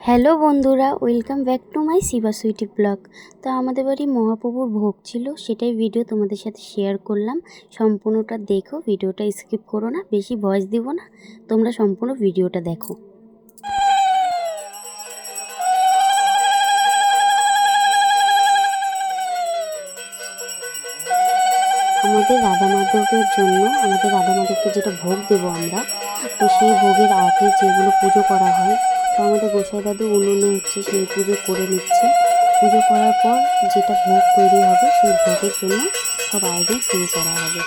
Hello বন্ধুরা, welcome back to my Shiba sweety vlog. তো আমাদের বাড়ি মহাপ্রভুর ভোগ ছিল, সেটাই ভিডিও তোমাদের সাথে শেয়ার করলাম। সম্পূর্ণটা দেখো, ভিডিওটা স্কিপ করো না, বেশি ভয়েস দিব না, তোমরা সম্পূর্ণ ভিডিওটা দেখো। আমাদের রাধা মাধবের জন্য, আমাদের রাধা মাধবকে যেটা ভোগ দেবো আমরা, তো সেই ভোগের আগে যেগুলো পুজো করা হয় তো আমাদের গোসাই দাদু উনুনে হচ্ছে সেই পুজো করে নিচ্ছে। পুজো করার পর যেটা ভোগ তৈরি হবে সেই ভোগের জন্য সব আয়োজন শুরু করা হবে।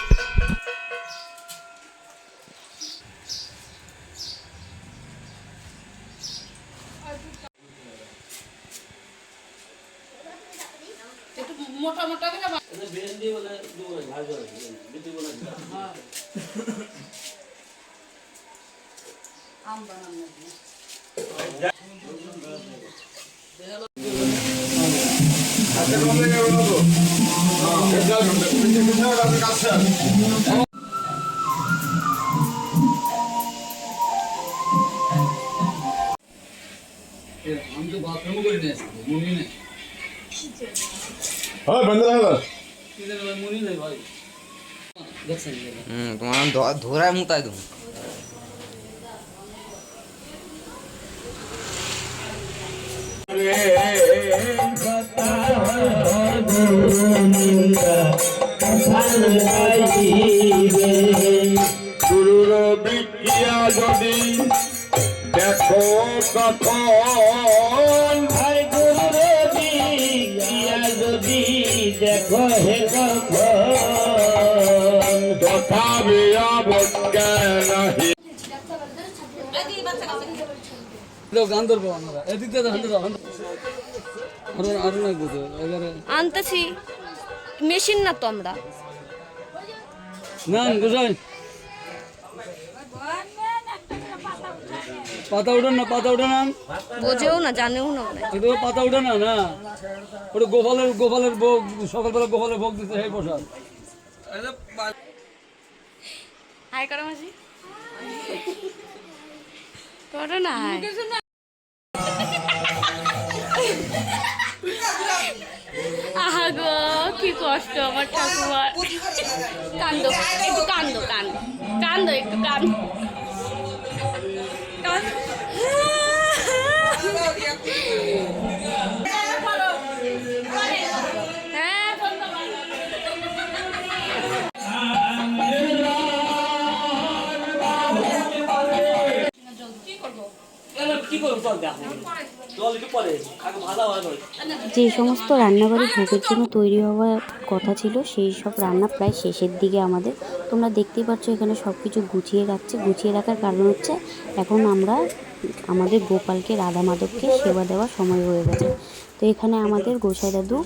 মোটা মোটা করে ভেন্ডি বলে দুপুরে ভাজা বিটি বলে আম বানানো তোমার ধ- ধরায় মুতায় তুমি। গুরুর বিক্রিয়া যদি দেখো কখন গুরুরে দিয়া যদি দেখো হে কখন তথাপি অবজ্ঞানাহি দাও গান ধরবো আমরা। এদিক দিয়ে আনতেছি। মেশিন না তো আমরা। না বুঝাই। পাতা উঠান না পাতা উঠান না বোঝেও না জানেও না হয়। এটা পাতা উঠে না না ওটা গোপালের গোপালের ভোগ সকালবেলা গোপালের ভোগ দিতে সেই প্রসাদ। হাই করো মাসি। করো না কষ্ট আমার ঠাকুমার কান্দো একটু কান্দো কান্দো কান্দো একটু কান্দো কান্দো। যে সমস্ত রান্নাবাড়ি ভোগের জন্য তৈরি হওয়ার কথা ছিল, সেই সব রান্না প্রায় শেষের দিকে আমাদের। তোমরা দেখতেই পাচ্ছ এখানে সব কিছু গুছিয়ে রাখছে। গুছিয়ে রাখার কারণ হচ্ছে, এখন আমরা আমাদের গোপালকে রাধা মাধবকে সেবা দেওয়ার সময় হয়ে গেছে। তো এখানে আমাদের গোসাই দাদু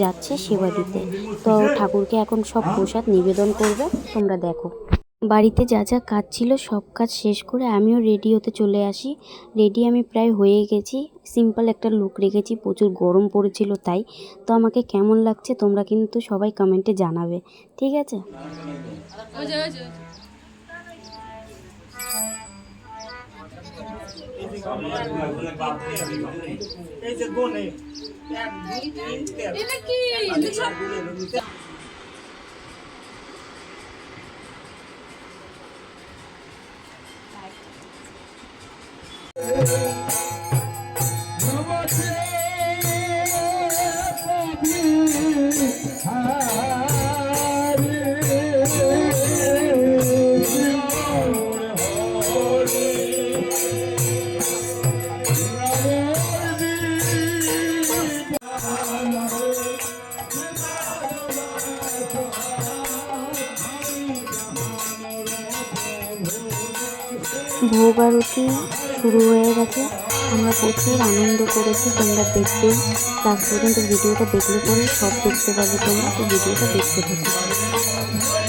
যাচ্ছে সেবা দিতে। তো ঠাকুরকে এখন সব প্রসাদ নিবেদন করবে। তোমরা দেখো। বাড়িতে যা যা কাজ ছিল সব কাজ শেষ করে আমিও রেডি হতে চলে আসি। রেডি আমি প্রায় হয়ে গেছি। সিম্পল একটা লুক রেখেছি। প্রচুর গরম পড়েছিল তাই। তো আমাকে কেমন লাগছে তোমরা কিন্তু সবাই কমেন্টে জানাবে। ঠিক আছে? ওই যে, ভোগ আরতি শুরু হয়ে গেছে। আমরা প্রচুর আনন্দ করেছি, তোমরা দেখবে। লাস্ট পর্যন্ত ভিডিওটা দেখলে পরে সব দেখতে পাবে তোমরা, তো ভিডিওটা দেখতে থাকো।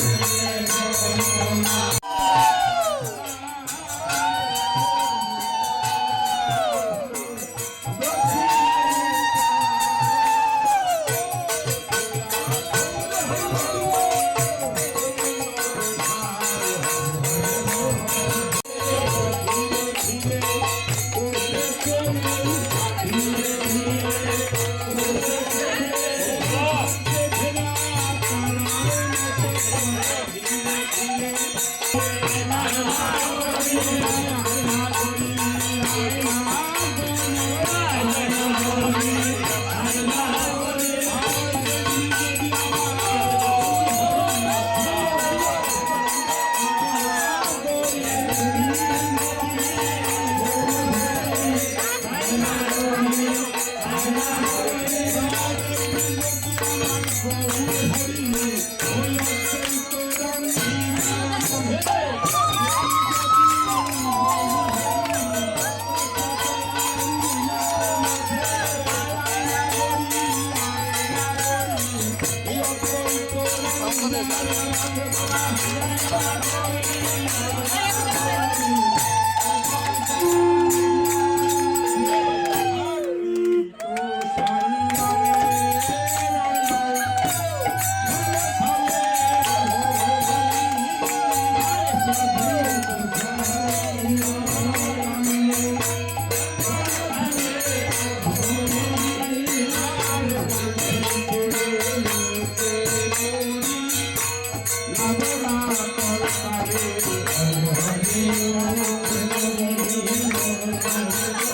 Holy, holy, holy. Thank you.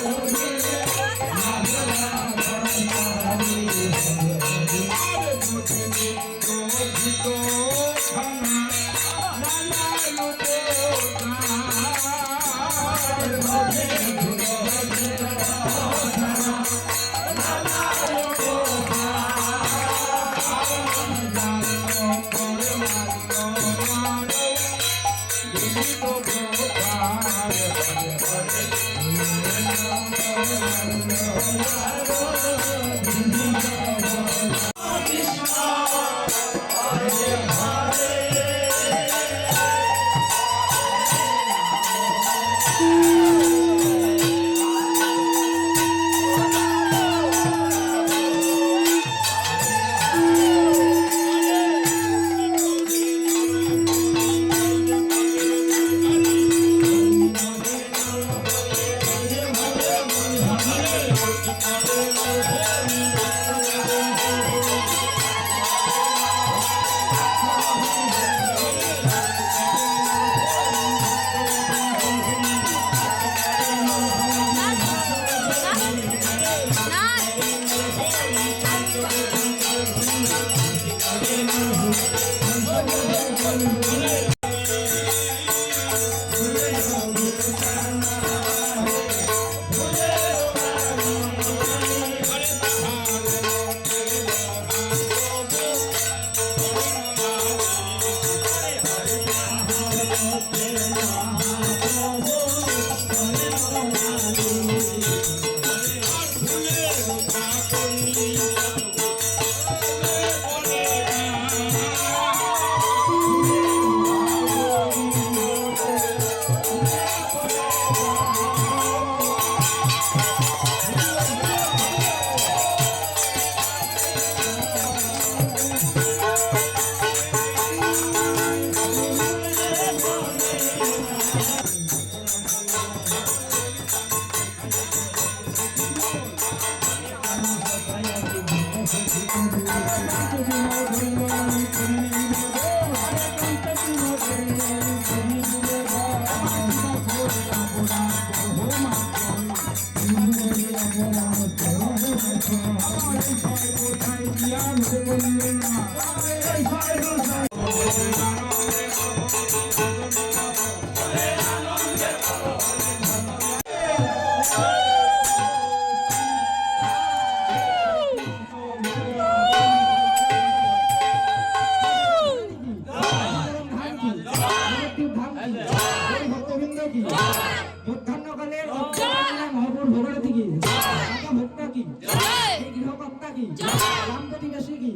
কি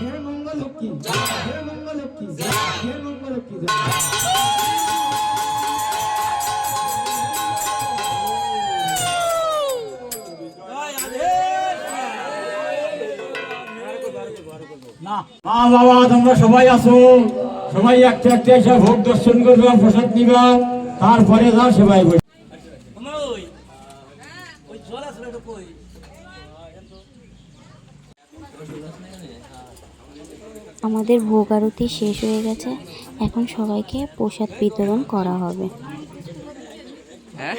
হে মঙ্গল কি হে মঙ্গল কি হে মঙ্গল কি মা বাবা তোমরা সবাই আসো। সবাই একটা একটা এসে ভোগ দর্শন করবা প্রসাদ নিবা তারপরে যাও সবাই বসে ওই ওই জল আসলে কই? আমাদের ভোগ আরতি শেষ হয়ে গেছে। এখন সবাইকে প্রসাদ বিতরণ করা হবে। হ্যাঁ?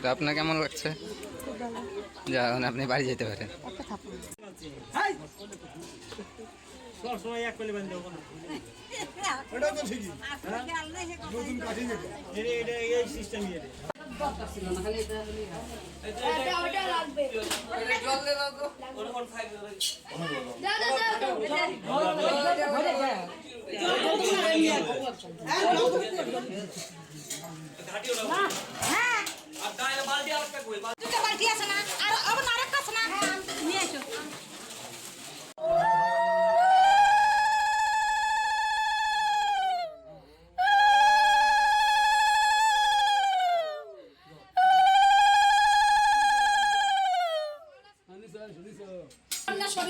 তো আপনার কেমন লাগছে? আপনি বাড়ি যেতে পারেন। সব সময় এক পেলে বান্ধব না। এটা এটা এই সিস্টেমই এটা ওটা কোন ফাইভ ঘাটিও না আর গায়ে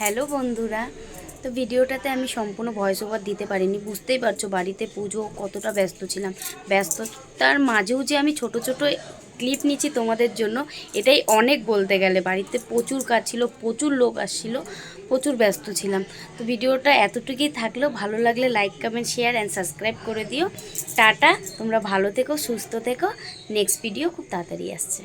হ্যালো বন্ধুরা, তো ভিডিওটাতে আমি সম্পূর্ণ ভয়েস ওভার দিতে পারিনি, বুঝতেই পারছ বাড়িতে পুজো কতটা ব্যস্ত ছিলাম। ব্যস্ততার মাঝেও যে আমি ছোট ছোট ক্লিপ নিচ্ছি তোমাদের জন্য, এটাই অনেক বলতে গেলে। বাড়িতে প্রচুর কাজ ছিল, প্রচুর লোক আসছিল, প্রচুর ব্যস্ত ছিলাম। তো ভিডিওটা এতটুকুই থাকলেও ভালো লাগলে like comment share and subscribe করে দিও। টাটা, তোমরা ভালো থেকো, সুস্থ থেকো। নেক্সট ভিডিও খুব তাড়াতাড়ি আসছে।